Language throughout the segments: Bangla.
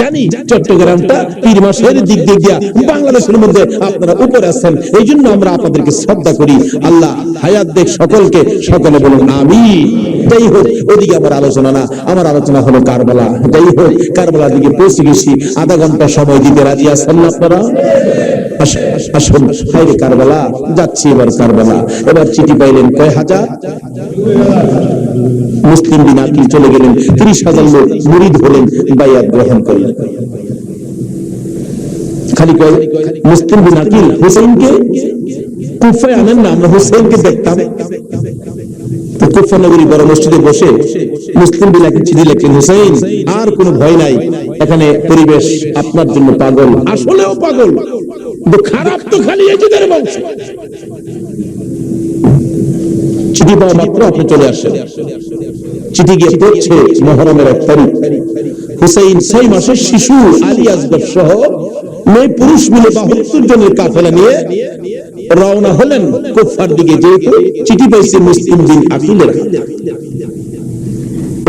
জানি চট্টগ্রামটা পীর মাসের দিক দিয়ে দিয়া বাংলাদেশের মধ্যে আপনারা উপরে আছেন। এই জন্য আমরা আপনাদেরকে শ্রদ্ধা করি। আল্লাহ হায়াত দেখ সকলকে, সকলে বলুন আমি যাই হোক, ওদিকে আমার আলোচনা না, আমার আলোচনা হলো কারবালা। যাই হোক, কারবালার দিকে পৌঁছে গেছি। আধা ঘণ্টা সময় দিতে রাজি আছেন আপনারা? আসুন কারবালা, যাচ্ছি এবার কারবালা। এবার চিঠি পাইলেন কয় হাজার? মুসলিম চলে গেলেন। ত্রিশ হাজার লোক মুরিদ হলেন, বাইয়াত গ্রহণ করলেন খালি কয়, মুসলিম বিন আকিল হুসেনকে কুফায় আনেন না, আমরা হুসেনকে দেখতাম। কুফা নগরী বড় মসজিদে বসে মুসলিম আকিল চিঠি লিখলেন হুসেন আর কোনো ভয় নাই। এখানে পরিবেশ আপনার জন্য পাগল। আসলেও পাগল। কিন্তু খারাপ তো খালি এজিদের বংশ। চিঠি পাওয়া মাত্র আপনি চলে আসেন। চিঠি গিয়ে পড়ছে মহরমের এক তারিখ। হুসাইন মাসের শিশু আলী আসগর সহ মেয়ে পুরুষ মিলে বাহাত্তর জনের কাফেলা নিয়ে রওনা হলেন কুফার দিকে যেহেতু চিঠি পাইছে মুসলিম দিন আকিলের।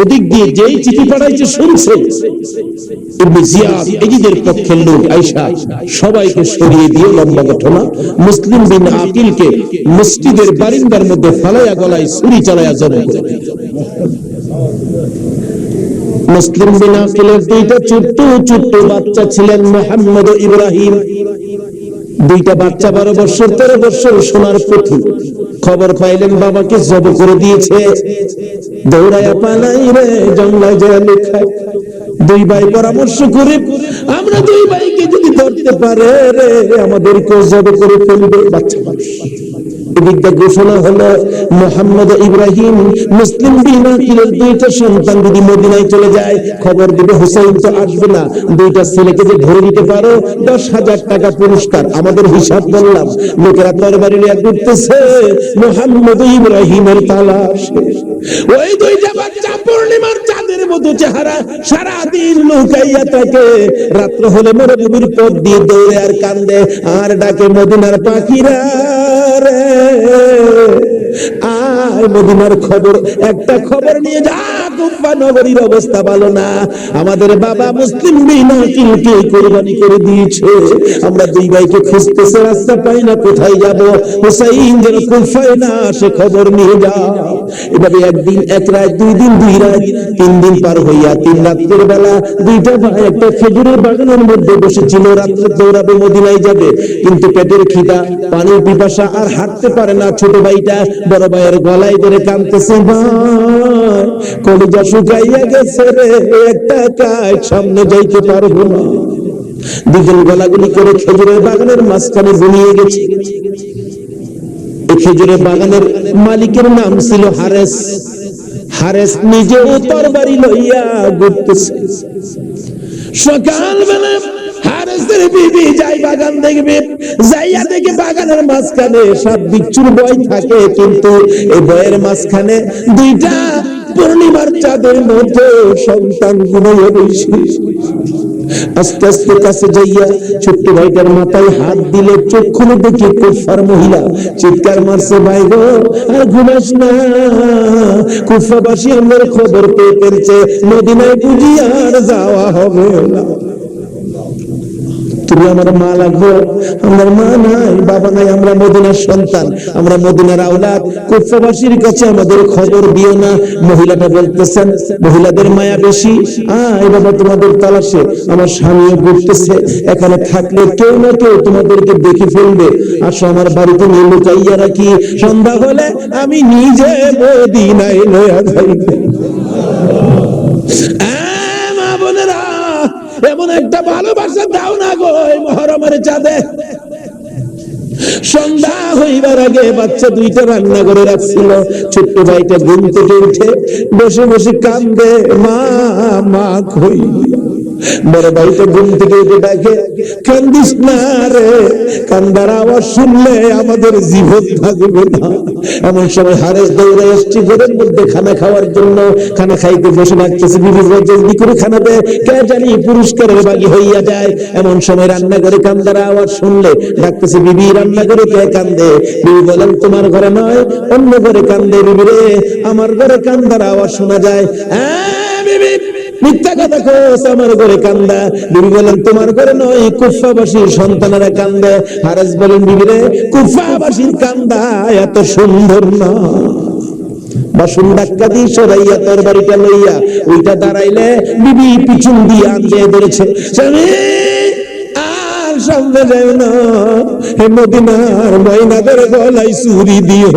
ওদিক দিয়ে যেই চিঠি পাঠাইছে শুনছে। পক্ষের লোক আইসা সবাইকে সরিয়ে দিয়ে লম্বা ঘটনা। মুসলিম বিন আকিলকে মসজিদের বারিন্দার মধ্যে ফালাইয়া গলায় ছুরি চালাইয়া করে। মুসলিম বিন আকিলের দুইটা ছোট্ট ছোট্ট বাচ্চা ছিলেন মোহাম্মদ ইব্রাহিম। দুইটা বাচ্চা বারো বছর, তেরো বছর, সোনার পুঁথি। খবর পাইলেন বাবাকে জব করে দিয়েছে। দৌড়ায় পালাই রে জঙ্গলায় যায় লেখা। দুই ভাই পরামর্শ করে, আমরা দুই ভাইকে যদি ধরতে পারে রে আমাদেরকে জব করে ফেলবে বাচ্চা মানুষ। এদিকটা ঘোষণা হলো, মোহাম্মদ ইব্রাহিম মুসলিম দুইটা সন্তান যদি মদিনায় চলে যায়, খবর দিবে, হুসাইন তো আসবে না। দুইটা ছেলেকে যে ধরে নিতে পারো, দশ হাজার টাকা পুরস্কার। আমাদের হিসাব বললাম, লোকেরা তরবারি নিয়ে ঘুরতেছে, মোহাম্মদ ইব্রাহিমের তালাশ। ওই দুইটা বাচ্চা পূর্ণিমার চাঁদের মতো চেহারা সারা দিন লুকাইয়া থাকে। রাত্র হলে মরুভূমির পথ দিয়ে দৌড়ে আর কান্দে, আর ডাকে মদিনার পাখিরা। রে। আয় মদিনার খবর, একটা খবর নিয়ে যা কুফা নগরীর অবস্থা ভালো না। আমাদের বাবা মুসলিম বিনা কিলকে কোরবানি করে দিয়েছে? আমরা দুই ভাইকে খুঁজতেছে, রাস্তা পাই না, কোথায় যাব? হুসাইন যেন কুফায় না সে খবর নিয়ে যা। এভাবে একদিন, এক রাত, দুই দিন, দুই রাত, তিন দিন পার হইয়া তিন রাত্রের বেলা দুইটা ভাই একটা খেজুরের বাগানের মধ্যে বসেছিল, রাত্রে দৌড়াবে, মদিনায় যাবে। কিন্তু পেটের খিদা, পানির পিপাসা আর হাঁটতে পারে না ছোট ভাইটা, বড় ভাইয়ের গলায় ধরে কাঁদতেছে, ভাই, কলিজা শুকাইয়া গেছে রে একটা কাজ সামনে যাইতে পারব না। দুজন গলাগুলি করে খেজুরের বাগানের মাঝখানে ঘুমিয়ে গেছে। খেজুরের বাগানের মালিকের নাম ছিল হারেস। হারেস নিজেও তরবারি লইয়া ঘুরতেছে। সকালবেলা পূর্ণিমার চাঁদের মধ্যে সন্তান আস্তে আস্তে কাছে যাইয়া ছোট্ট ভাইটার মাথায় হাত দিলে চোখ খুলে দেখি, কুফার মহিলা চিৎকার মারছে, ভাই গো, আর ঘুমাস না। কুফাবাসী আমার খবর পেয়ে ফেলছে, মদিনায় বুঝি আর যাওয়া হবে না। তুমি আমার মা লাগবো আমার মা নাই, বাবা নাই, আমরা মদিনার সন্তান। আমরা মদিনার আওলাদ। কুফাবাসীর কাছে আমাদের খবর দিও না। মহিলাটা বলতেছেন, মহিলাদের মায়া বেশি। আয় বাবা, তোমাদের তালাশে। আমার স্বামীও ঘুরতেছে। এখানে থাকলে কেউ না কেউ তোমাদেরকে দেখে ফেলবে। আসো, আমার বাড়িতে নিয়ে লুকাইয়া রাখি। সন্ধ্যা হলে আমি নিজে মদিনায় লয়া যাইব আহ, মা বোনেরা এমন একটা ভালোবাসা দাও না গো মহরমের চাঁদে। সন্ধ্যা হইবার আগে বাচ্চা দুইটা রান্না করে রাখছিল। ছোট্ট ভাইটা ঘুম থেকে উঠে বসে বসে কান্দে, মা মা কই? বড় ভাইটা ঘুম থেকে উঠে ডাকে কান্দিস না রে কান্দার আওয়াজ শুনলে আমাদের জীবন থাকবে না। এমন সময় হারেস দৌড়ে এসছি ঘরের মধ্যে খানা খাওয়ার জন্য। খানা খাইতে বসে বিবি বলে, জলদি করে খানা দে? কে জানি পুরস্কারের বাগি হইয়া যায়। এমন সময় রান্না করে কান্দার আওয়াজ শুনলে ডাকতেছে বিবি রান্না করে কে কান্দে? বিবি বলেন তোমার ঘরে নয় অন্য ঘরে কান্দে বিবি রে। আমার ঘরে কান্দার আওয়াজ শোনা যায়। হ্যাঁ বিবি। মিথ্যা কথা কোস আমার ঘরে কান্দা। বিবি বলেন তোমার ঘরে নয়, কুফাবাসীর সন্তানেরা কান্দে। হারেস বলেন বিবি রে, কুফাবাসীর কান্দা, এত সুন্দর না। দিয়ে সরাইয়া তোর বাড়িটা লইয়া ওইটা দাঁড়াইলে বিবি পিছন দিয়ে আনতে ধরেছে। স্বামী সামনে যায় না। হে মদিনার ময়নাদের গলায় চুরি দিও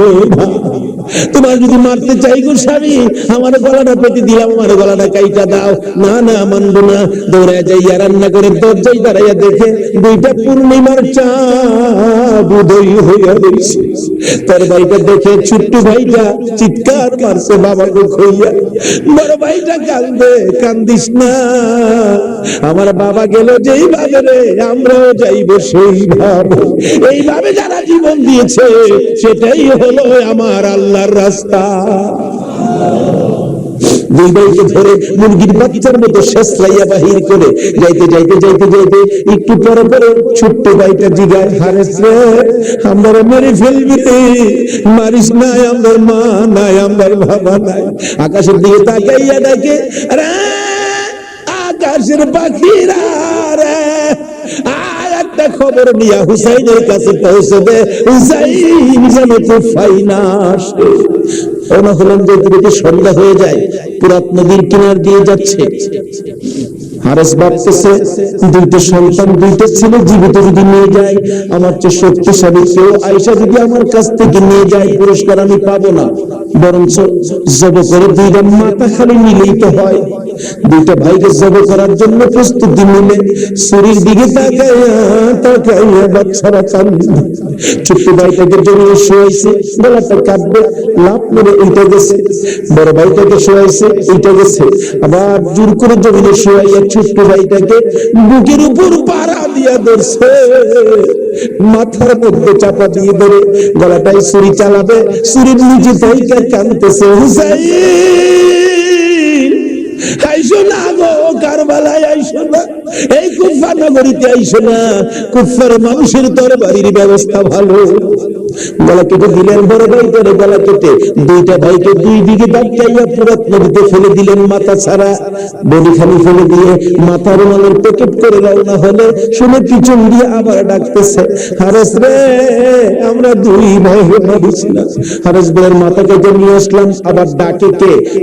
তোমার যদি মারতে চাই গো স্বামী, আমার গলাটা পেতে দিলাম, আমার গলাটা কাইটা দাও। না না, মানবো না। দৌড়ায় যাইয়া রান্না করে দরজায় দাঁড়াইয়া দেখে দুইটা পূর্ণিমার চাঁদ উদয় হইয়া তার ভাইটা দেখে ছোট্ট ভাইটা চিৎকার মারছে বাবাকে খইয়া। বড় ভাইটা কান্দে, কান্দিস না। আমার বাবা গেল যেইভাবে রে, আমরাও যাইব সেইভাবে। এইভাবে যারা জীবন দিয়েছে, সেটাই হলো আমার আল্লাহর রাস্তা। ফেলবি মারিস মা আকাশের দিকে তাকাইয়া ডাকে আকাশের পাখিরা রে। একটা খবর নিয়া হুসাইনের কাছে পৌঁছে দে। হুসাইন যেন খুব ফাইনা আসে। ওনা হলেন যে দিকে সন্ধ্যা হয়ে যায়, পুরাত নদীর কিনার দিয়ে যাচ্ছে। হারেস সন্তান ছেলে জীবিত যদি নিয়ে যায়, আমার চেয়ে শক্তিশালী কেউ আয়সা যদি আমার কাছ থেকে নিয়ে যায়, পুরস্কার আমি পাবো না। বরঞ্চ জব করে দুইটা মাথা খালি নিলেই তো হয়। দুইটা ভাইকে জব করার জন্য প্রস্তুতি নিলে শরীর দিকে বাচ্চারা ছোট্ট ভাইটাকে জমিয়ে শোয়াইছে গলাটা লাভ মেরে গেছে। বড় ভাইটাকে গেছে। আবার জোর করে জমিনে শোয়াইয়া ছোট্ট ভাইটাকে বুকের উপর পাড়া দিয়া ধরছে। মাথার মধ্যে চাপা দিয়ে ধরে গলাটাই ছুরি চালাবে, ছুরির নিচে তাইকা কানতেছে হুসাইন! আইসো না গো ফেলে দিলেন মাথা ছাড়া। বডি খালি ফেলে দিয়ে করে রওনা হলে শুনে পিছন দিয়ে আবার ডাকতেছে, হারেস রে, আমরা দুই ভাই নিয়ে আসলাম, আবার ডাকে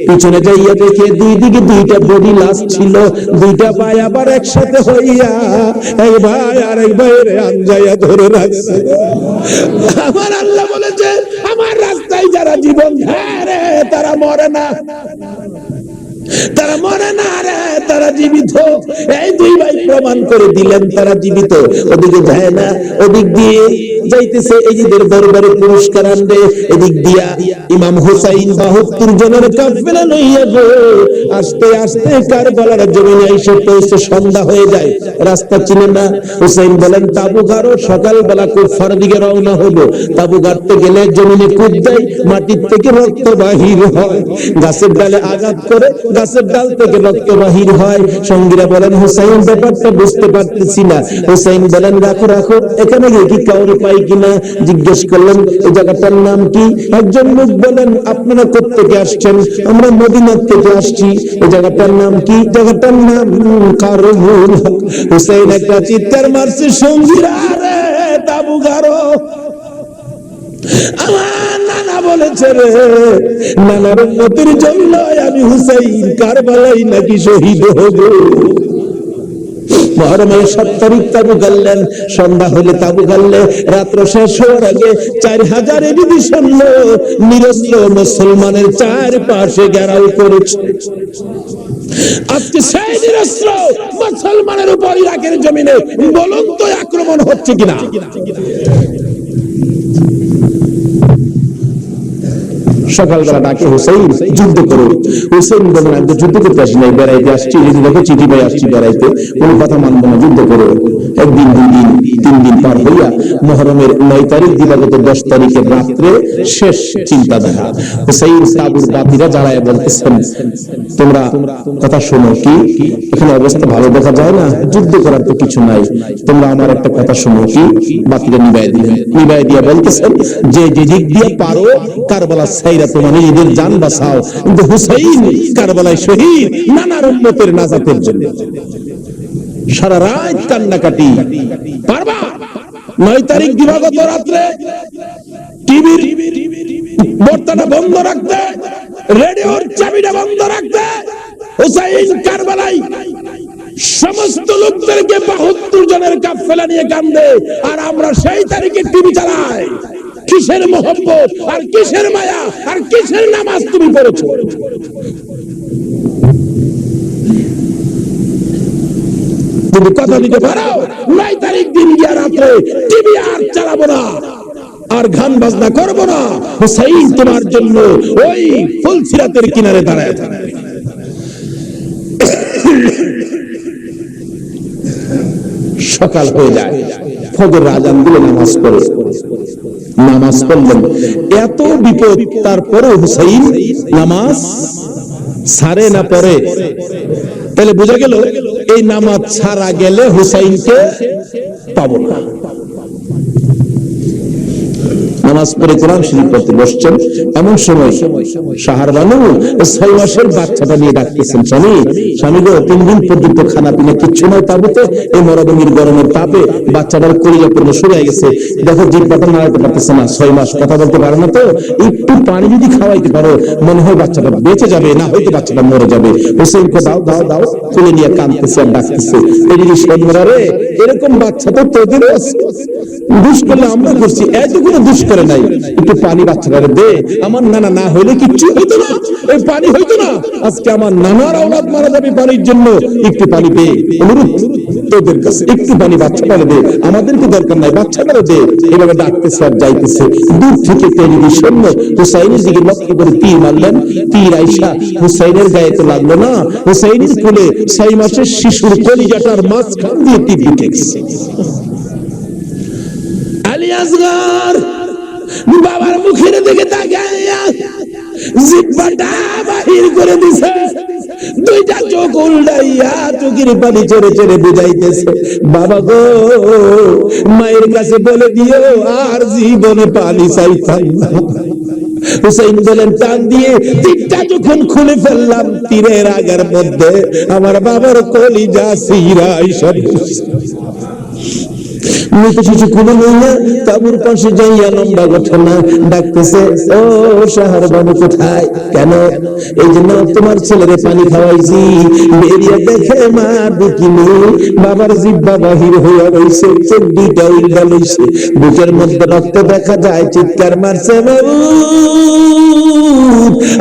পিছনে যাইয়া দেখে দুই দিকে দুইটা বডি লাশ ছিল। দুইটা ভাই আবার একসাথে হইয়া, এই ভাই আর এক ভাইয়ের আঞ্জাইয়া ধরে রাখছে। আমার আল্লাহ বলেছে, আমার রাস্তায় যারা জীবন ধারে, তারা মরে না। তারা মরে না রে, তারা জীবিত। এই দুই ভাই প্রমাণ করে দিলেন, তারা জীবিত। ওদিকে যায় না ওদিক দিয়ে যাইতেছে এজিদের দরবারে পুরস্কার আনবে। এদিক দিয়া ইমাম হুসাইন বাহাত্তর জনের কাফেলা লইয়া গো। আস্তে আস্তে কারবালার জমিনে এসে পৌঁছে সন্ধ্যা হয়ে যায়। রাস্তা চিনে না। হুসাইন বলেন তাবু গারো সকালবেলা কুফার দিকে রওনা হলো তাবু গাড়তে গেলে জমিনে কুদ দেয় মাটির থেকে রক্ত বাহির হয়। গাছের ডালে আঘাত করে গাছের ডাল থেকে রক্ত বাহির হয়। সঙ্গীরা বলেন, হুসাইন, ব্যাপারটা বুঝতে পারতেছি না। হুসাইন বলেন, রাখো রাখো, এখানে গিয়ে কি কাউরে পাই কিনা। জিজ্ঞেস করলেন এই জায়গাটার নাম কি? একজন লোক বলেন, আপনারা কোথেকে আসছেন? আমরা মদিনার থেকে আসছি। এই জায়গাটার নাম কি? জায়গাটার নাম কারমুল হুসাইন একটা চিৎকার মারছে, সঙ্গীরা রে তাবু গারো সন্ধ্যা হলে তাবু গাল্লে, রাত্র শেষ হওয়ার আগে চার হাজার নিরস্ত্র মুসলমানের চার পাশে ঘেরাও করেছে। আজকে সেই নিরস্ত্র মুসলমানের উপর ইরাকের জমিনে বলুন তো আক্রমণ হচ্ছে কিনা? সকালবেলা ডাকে হুসাইন, যুদ্ধ করো। হুসাইন বলেন আমি তো যুদ্ধ করতে আসি নাই, বেড়াইতে আসছি যদি দেখো, চিঠি পাই আসছি বেড়াইতে, কোনো কথা মানবো না, যুদ্ধ করো। একদিন, দুই দিন, তিন দিন পার হইয়া মহরমের নয় তারিখ, দিবাগত দশ তারিখের রাত্রে শেষ চিন্তাধারা। হুসাইন সাবুর বাতিরা যারা বলতেছেন, তোমরা কথা শোনো কি? এখানে অবস্থা ভালো দেখা যায় না, যুদ্ধ করার তো কিছু নাই। তোমরা আমার একটা কথা শোনো কি? বাতিরা নিবাই দিলেন। নিবাই দিয়া বলতেছেন, যে যে দিক দিয়ে পারো কারবালা সাইরা ফিলিস্তিনা তোমার নিজেদের জান বাঁচাও। কিন্তু হুসাইন কারবালায় শহীদ নানার উম্মতের নাজাতের জন্য। সারা রাত কান্নাকাটি। পারবা নয় তারিখ দিবাগত রাত্রে টিভির বর্তাটা বন্ধ রাখতে, রেডিওর চাবিটা বন্ধ রাখতে হুসাইন কারবালাই সমস্ত লোকদেরকে বাহাত্তর জনের কাপ ফেলা নিয়ে কান্দে, আর আমরা সেই তারিখে টিভি চালাই। কিসের মোহব্বত? আর কিসের মায়া? আর কিসের নামাজ তুমি পড়েছো? যদি কথা দিতে পারো? নয় তারিখ দিন গিয়া রাত্রে টিভি আর চালাবো না। আর গান বাজনা করব না। হুসাইন তোমার জন্য ওই ফুলসিরাতের কিনারে দাঁড়ায় সকাল হয়ে যায়। ফজর আজান দিলে নামাজ পড়ে। নামাজ পড়লেন। এত বিপদ, তারপরেও হুসাইন নামাজ সারে না পড়ে। তাহলে বোঝা গেল, এই নামাজ ছাড়া গেলে হুসাইনকে পাবো না। এমন সময় সাহার বানু ছয় মাসের বাচ্চাটা নিয়ে ডাকতেছেন, স্বামী স্বামী তিন দিন পর্যন্ত খানা পিনা কিচ্ছু নয় তাবুতে। এই মরদমির গরমের তাপে বাচ্চাটার কলিজা পূর্ণ হয়ে গেছে। দেখো জিব্বাটা নাড়াতে পারতেছে না, ছয় মাস কথা বলতে পারে না তো। একটু পানি যদি খাওয়াইতে পারো, মনে হয় বাচ্চাটা বেঁচে যাবে, না হয়তো বাচ্চাটা মরে যাবে। হোসেনকে দাও দাও দাও তুলে নিয়ে কাঁদতেছে আর ডাকতেছে। এই যদি সৈন্যরা রে, এরকম বাচ্চা তো তোদেরও আছে। দুষ করলে আমরা করছি এত কোনো দুষ করে নাই। একটু পানি বাচ্চারা দে। আমার নানা না হইলে কিচ্ছু হইতো না। ওই পানি হইতো না। আজকে আমার নানার আওলাদ মারা যাবে। পানির জন্য একটু পানি দে অনুরোধ তোদের কাছে, একটু পানি বাচ্চাটারে দে। আমাদেরকে দরকার নাই বাচ্চাটারে দে। এভাবে ডাকতেছে আর যাইতেছে। দূর থেকে টেলিভি সৈন্য হুসাইনের দিকে লক্ষ্য করে তীর মারলেন। তীর আইসা হুসাইনের গায়ে তো লাগল না। হুসাইনের কোলে মাসের শিশুর কলিজাটার মাঝখান দিয়ে তীর বাবার মুখের দিকে তাকাইয়া জিব্বাটা বাহির করে দিছে। দুইটা চোখ উল্টাইয়া চোখের পানি চড়ে চড়ে বুঝাইতেছে, বাবা গো, মায়ের কাছে বলে দিও, আর জীবনে পানি চাইতাম হুসাইন বলেন, টান দিয়ে তীরটা যখন খুলে ফেললাম, তীরের আগার মধ্যে আমার বাবার কলিজা সিরা এইসব মৃত শিশু কুলে লইয়া তাবুর পাশে যাইয়া লম্বা ঘটনা ডাকতেছে, ও বাবু কোথায়? কেন? এই জন্য তোমার ছেলেরে পানি খাওয়াইছি। দেখে বাবার জিব্বা বাহির হইয়া রইছে, চোখ দুইটা উল্টা লইছে। বুকের মধ্যে রক্ত দেখা যায়, চিৎকার মারছে, বাবু,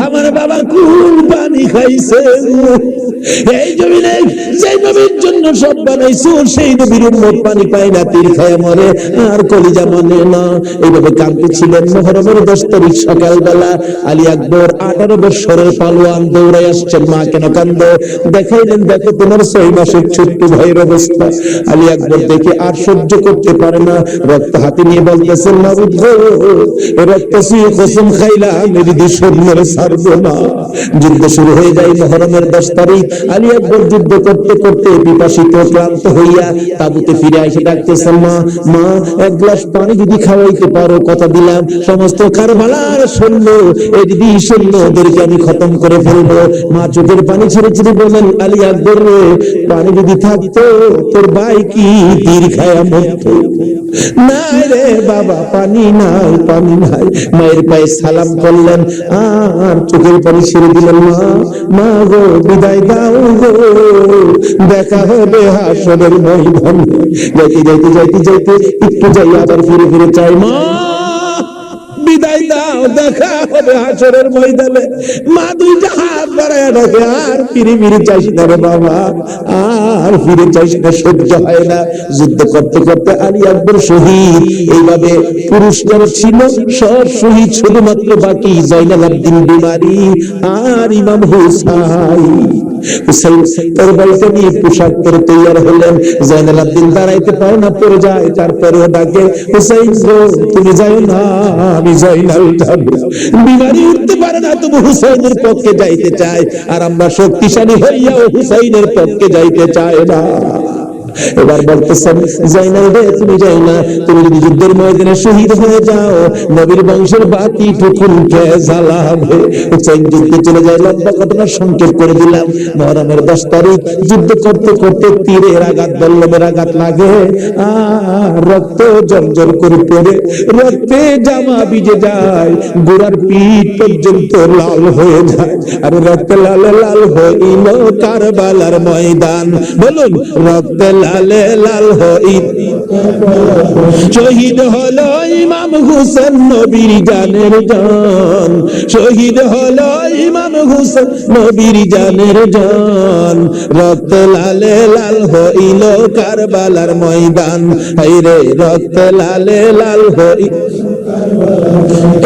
আমার বাবা কোন পানি খাইছে। এই জমিনে যে নবীর জন্য সব বানাইছো, সেই নবীর উম্মত পানি পায় না তীর খায় মরে, আর কলিজা মানে না। এইভাবে কাঁদতে ছিলেন মহরমের দশ তারিখ সকালবেলা। আলী আকবর আঠারো বৎসরের পালোয়ান দৌড়ে আসছেন, মা কেন কান্দ? দেখাইলেন, দেখো তোমার ছয় মাসের ছোট্ট ভাইয়ের অবস্থা। আলী আকবর দেখে আর সহ্য করতে পারে না। রক্ত হাতে নিয়ে বলতেছেন না বুঝ রক্ত শুয়ে কসম খাইলাম যদি সৈন্যরে ছাড়বো না। যুদ্ধ শুরু হয়ে যায় মহরমের দশ তারিখ। আলী আকবর যুদ্ধ করতে করতে ক্লান্ত হইয়া তাবুতে ফিরে এসে ডাকতেছেন, মা মা, এক গ্লাস পানি যদি খাওয়াইতে পারো, কথা দিলাম। সমস্ত কারবালার এই আমি খতম করে ফেলব। মা, চোখের পানি ছেড়ে ছেড়ে বলেন আলী আকবর রে, পানি যদি থাকতো, তোর ভাই কি তীর খায়া মরতো রে বাবা, পানি নাই পানি নাই। মায়ের পায়ে সালাম করলেন। আর চোখের পানি ছেড়ে দিলেন, মা মা গো, বিদায় দাও গো দেখা হবে হাসনের যাইতে যাইতে যাইতে যাইতে, একটু যাই আবার ফিরে ফিরে চাই, মা। যুদ্ধ করতে করতে আলী আকবর শহীদ। এইভাবে পুরুষ যারা ছিল, সব শহীদ শুধুমাত্র বাকি, জয়নাল আব্দিন বিমারি আর ইমাম হুসাইন। হুসাইনের পক্ষে যাইতে চায়। আর আমরা শক্তিশালী হইয়াও হুসাইনের পক্ষে যাইতে চায় না। এবার বলতেছেন, জাইনাল রে, তুমি যাই না। তুমি যদি যুদ্ধের ময়দানে শহীদ হয়ে যাও, নবীর বংশের বাতি টুকুন কে জ্বালাবে? হুসাইন যুদ্ধে চলে যায়, লম্বা ঘটনা সংক্ষেপ করে দিলাম। মহরমের দশ তারিখ, যুদ্ধ করতে করতে তীরের আঘাত বল্লমের আঘাত লাগে। রক্ত জর্জর করে পড়ে, রক্তে জামা ভিজে যায়। গোড়ার পিঠ পর্যন্ত লাল হয়ে যায়। আর রক্তে লাল লাল হইল কারবালার ময়দান। বলুন, রক্তে লালে লাল হইল শহীদ হলো ইমাম হুসেন নবীর জানের জান। শহীদ হলো ইমাম হুসেন নবীর জানের জান। রক্ত লালে লাল হইল কারবালার ময়দান। হাইরে রক্ত লালে লাল হই।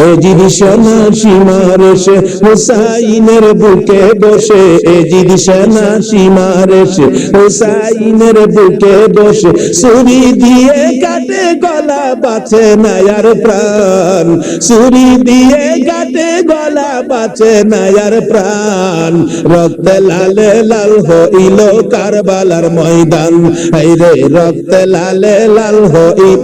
এজিদ সেনা সীমার এসে হুসাইনের বুকে বসে। এজিদ সেনা সীমার এসে হুসাইনের বুকে বসে সুরি দিয়ে কাটে গলা, বাঁচে নায়ার প্রাণ। সুরি দিয়ে কাটে গলা, বাঁচে নায়ার প্রাণ। রক্ত লালে লাল হইল কারবালার ময়দান। রে, রক্ত লালে লাল হইল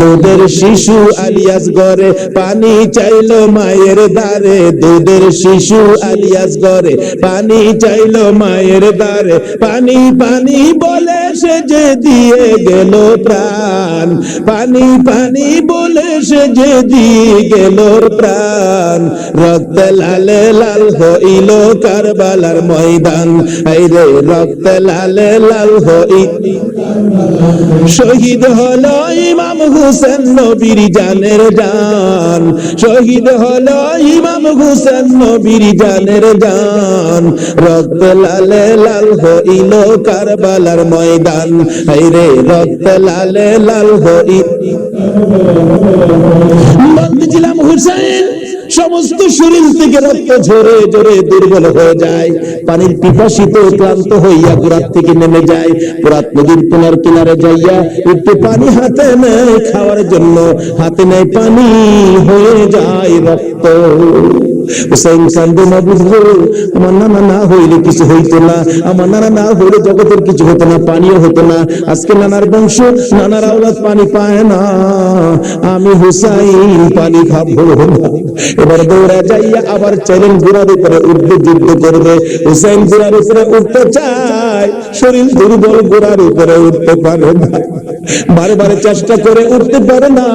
দুধের শিশু আলিয়াস গড়ে পানি চাইল মায়ের দ্বারে। দুধের শিশু আলিয়াস গড়ে পানি চাইল মায়ের দ্বারে। পানি পানি বলে সে যে দিয়ে গেল প্রাণ। পানি পানি বলে সে যে দিয়ে গেল প্রাণ রক্ত লালে লাল হইল কারবালার ময়দান। এই রে রক্ত লালে লাল হই শহীদ হলো ইমাম হুসেন নবীর জানের জান। শহীদ হলো ইমাম হুসেন নবীর জানের জান। রক্ত লালে লাল হইল কারবালার ময়দান। হাইরে রক্ত লালে লাল হই বলতেছিলাম হুসেন সমস্ত শরীর থেকে রক্ত ঝরে ঝরে দুর্বল হয়ে যায়। পানির পিপাসিত ক্লান্ত হইয়া গোড়ার থেকে নেমে যায়। পুরাত নদীর কোনার কিনারে যাইয়া একটু পানি হাতে নেয়। খাওয়ার জন্য হাতে নেয় পানি হয়ে যায় রক্ত। না কিছু না। না জগতের কিছু হতো না, পানিও হতো না। আজকে নানার বংশ, নানার আওলাদ পানি পায় না। আমি হুসাইন পানি খাব এবার দৌড়া যাইয়া আবার চ্যালেঞ্জ ঘোড়ার উপরে উঠবে, যুদ্ধ করবে। হুসাইন ঘোড়ার উপরে উঠতে চায়, শরীর দুর্বল ঘোড়ার উপরে উঠতে পারে না। বারে চেষ্টা করে উঠতে পারে না।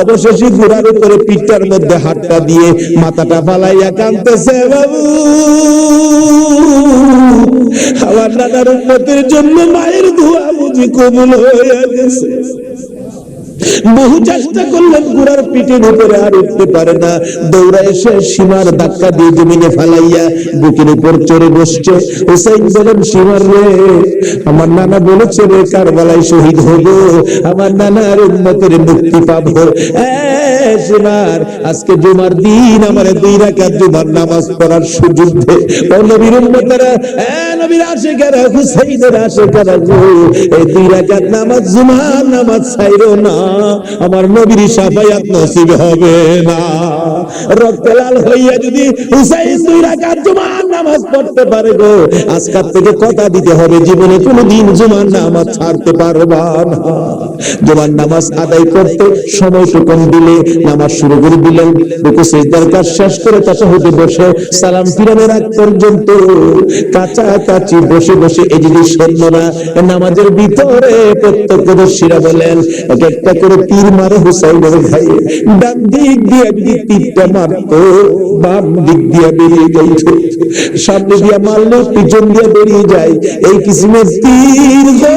অবশেষে ঘোড়ার উপরে পিঠটার মধ্যে হাতটা দিয়ে মাথাটা ফালাইয়া কাঁদতেছে, বাবু আমার নানার উন্নতির জন্য মায়ের ধোয়া বুঝি কবুল হয়ে গেছে। বহু চেষ্টা করলেন গুড়ার পিঠের উপরে আর উঠতে পারে না। দৌড়া এসে সীমার ধাক্কা দিয়ে জমিনে ফালাইয়া বুকের উপর চড়ে বসছে। হুসাইন বলেন, সীমার রে, আমার নানা বলেছে রে, কারবালায় শহীদ হব। আমার নানা নানার উন্নতের মুক্তি পাবো আজকে জুমার দিন, আমার দুই জুমার নামাজ পড়ার নবীর নসিব হবে না। রক্ত লাল হইয়া যদি নামাজ পড়তে পারে গো আজকাল থেকে কথা দিতে হবে, জীবনে কোনোদিন জুমার নামাজ ছাড়তে পারবা না। জুমার নামাজ আদায় করতে সময়টুকুন দিলে নামাজ শুরু করে দিলেন। রুকু সেজদার কাজ শেষ করে বসে সালাম ফিরানোর আগ পর্যন্ত কাছাকাছি বসে বসে এই জিনিস নামাজের ভিতরে প্রত্যক্ষদর্শীরা বলেন, এক একটা করে তীর মারে গায়ে ডান দিক দিয়ে যদি তীরটা বাম দিক দিয়ে বেরিয়ে যাইত। সামনে দিয়ে মারলে পিছন দিয়ে বেরিয়ে যায়। এই কিসিমের তীর গো!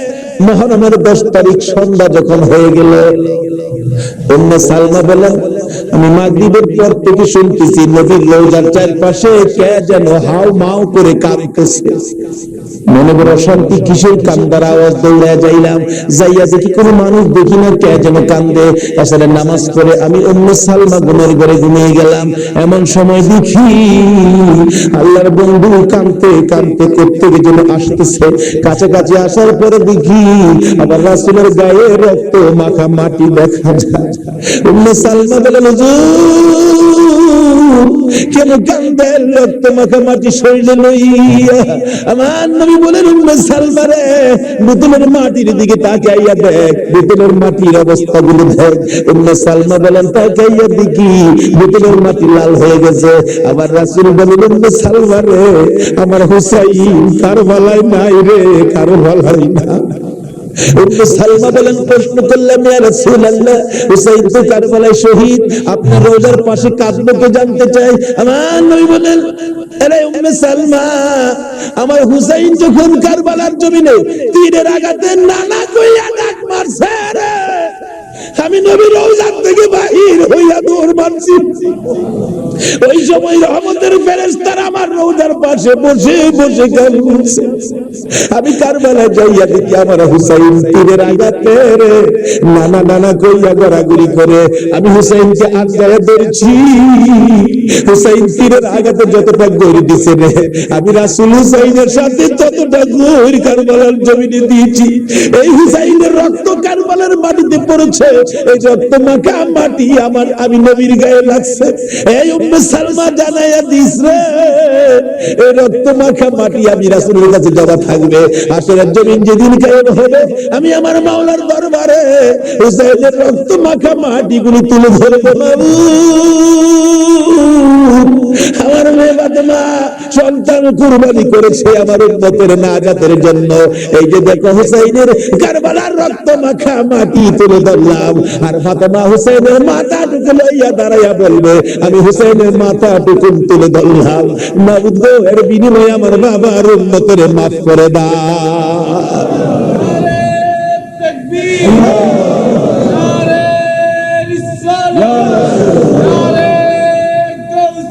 মহরমের দশ তারিখ সন্ধ্যা যখন হয়ে গেল অন্য সালমা বলেন, আমি মাগরিবের পর থেকে শুনতেছি নবীর রোজার চারপাশে কে যেন হাও মাও করে কাঁদতেছে। মনে বড় শান্তি কিসের কান্দার আওয়াজ দৌড়ায় যাইলাম। যাইয়া দেখি কোনো মানুষ দেখি না, কে যেন কান্দে। আসলে নামাজ পড়ে আমি অন্য সালমা গুনের ঘরে ঘুমিয়ে গেলাম। এমন সময় দেখি আল্লাহর বন্ধু কানতে কানতে করতে যেন আসতেছে। কাছাকাছি আসার পরে দেখি আবার রাসুলের গায়ে রক্ত, মাখা মাটি দেখা যায়। অন্য সালমা বলেন কেন কান্দেন রক্ত, মাখা মাটি শরীরে লইয়া আমার নবী বলেন উম্মে সালমারে বোতলের মাটির দিকে তাকাইয়া দেখ বোতলের মাটির অবস্থা গুলো দেখ। উম্মে সালমা বলেন, তাকাইয়া দেখি বোতলের মাটি লাল হয়ে গেছে। আবার রাসূল বলেন, উম্মে সালমারে আমার হুসাইন কারবালায় নাই রে, কারবালায় না উম্মে সালমা বলেন, প্রশ্ন করলাম, ইয়া রাসূলুল্লাহ হুসাইন তো কারবালায় শহীদ আপনার রোজার পাশে কাঁদলো কে জানতে চাই। আমার নবী বলেন, আরে উম্মে সালমা, আমার হুসাইন যখন কারবালার জমিনে তীরের আঘাতে নানা কইয়া ডাক মারছে রে। আমি নবী রওজার থেকে বাহির হইয়া দৌড় মারছি ওই সময় রহমতের ফেরেশতার আমার রওজার পাশে বসে বসে করছে আমি কারবালায় যাইয়া দেখি আমার হুসাইন তীরের আঘাতে রে। নানা নানা কইয়া গড়াগড়ি করে, আমি হুসাইনকে আগায় ধরছি। হুসাইন তীরের আঘাতে যতটা গড়ি দিছে রে, আমি রাসূল হুসাইনের সাথে ততটা গড়ি কারবালার জমিনে দিয়েছি। এই হুসাইনের রক্ত কারবালার মাটিতে পড়েছে। এই মাটি আমার আমি নবীর গায়ে লাগছে। এই উম্মে সালমা জানাইয়া দিস রে, এই মাটি আমি রাসূলের কাছে থাকবে। জমিন যেদিন হবে, আমি আমার মাওলার দরবারে হুসাইনের মাটিগুলি তুলে ধরবো আমার মেয়ে বাদমা সন্তান কুরবানি করেছে আমার নাজাতের জন্য। এই যে দেখো হুসাইনের কারবালার রক্ত মাখা মাটি তুলে ধরলাম। আর ফাতেমা হুসাইনের মাথা টুকু লইয়া দাঁড়াইয়া বলবে আমি হুসাইনের মাথা টুকু তুলে ধরলাম মাবুদ গো, এর বিনিময়ে আমার বাবার উম্মতের মাফ করে দাও تكبير نعرة رسالة نعرة توحيد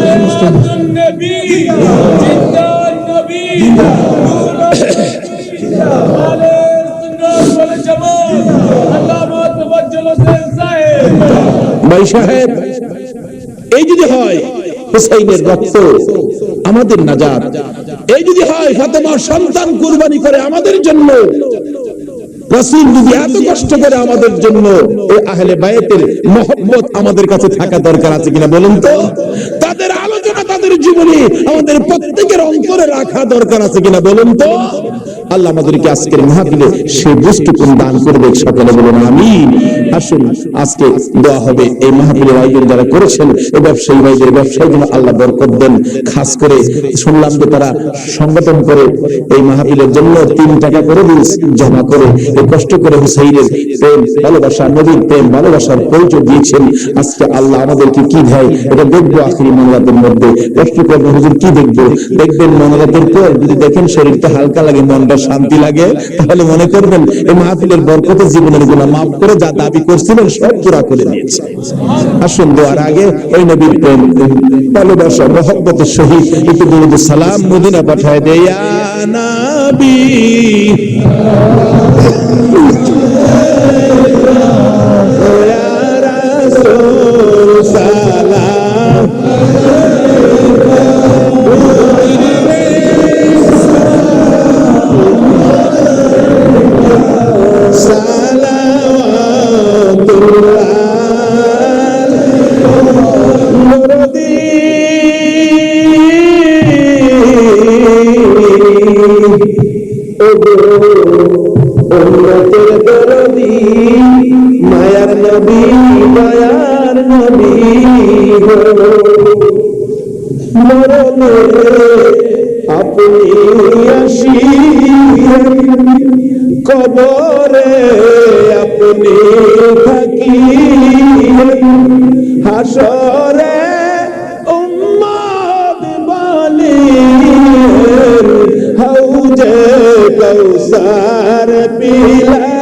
حياة النبي جد النبي نور النبي ভাই সাহেব, এই যদি হয়, হুসাইনের রক্ত আমাদের এই যদি হয় ফাতেমার সন্তান কুরবানি করে আমাদের জন্য। যদি এত কষ্ট করে আমাদের জন্য এই আহলে আমাদের কাছে থাকা দরকার আছে কিনা বলুন তো? তাদের আলোচনা, তাদের জীবনে আমাদের প্রত্যেকের অন্তরে রাখা দরকার আছে কিনা বলুন তো? আল্লাহ আমাদেরকে আজকের মাহফিলে সেই বস্তুকুন দান করবে। সকলে বলুন আমিন। আসুন, আজকে দোয়া হবে এই মাহফিলের আয়োজন যারা করেছেন, এই ব্যবসায়ী ভাইদের ব্যবসায় যেন আল্লাহ বরকত দেন। খাস করে শুনলাম যে তারা সংগঠন করে এই মাহফিলের জন্য তিন টাকা করে দিন জমা করে কষ্ট করে হুসাইনের প্রেম, ভালোবাসা, নবীর প্রেম, ভালোবাসার পরিচয় দিয়েছেন। আজকে আল্লাহ আমাদেরকে কি দেয়, এটা দেখব আখিরি মনোরাতের মধ্যে। কষ্ট করব, হুজুর কি দেখব? দেখবেন মনোরাতের পর যদি দেখেন শরীরটা হালকা লাগে, মনটা শান্তি লাগে, তাহলে মনে করবেন এই মাহফিলের বরকতে জীবনের গুণা মাফ করে যা দাবি করছিলেন সব পুরা করে নিয়েছে আসুন দোয়ার আগে ওই নবীর প্রেম, ভালোবাসা মহব্বতের সহিত একটু দুরুদ সালাম মদিনা পাঠায় দেয়া নাবি সালাম। মায়ার নবী মায়ার নবী মরণে আপনি আসি কবরে আপনি থাকি হাসরে উম্মত বলি হাউজে কৌসার পিলায়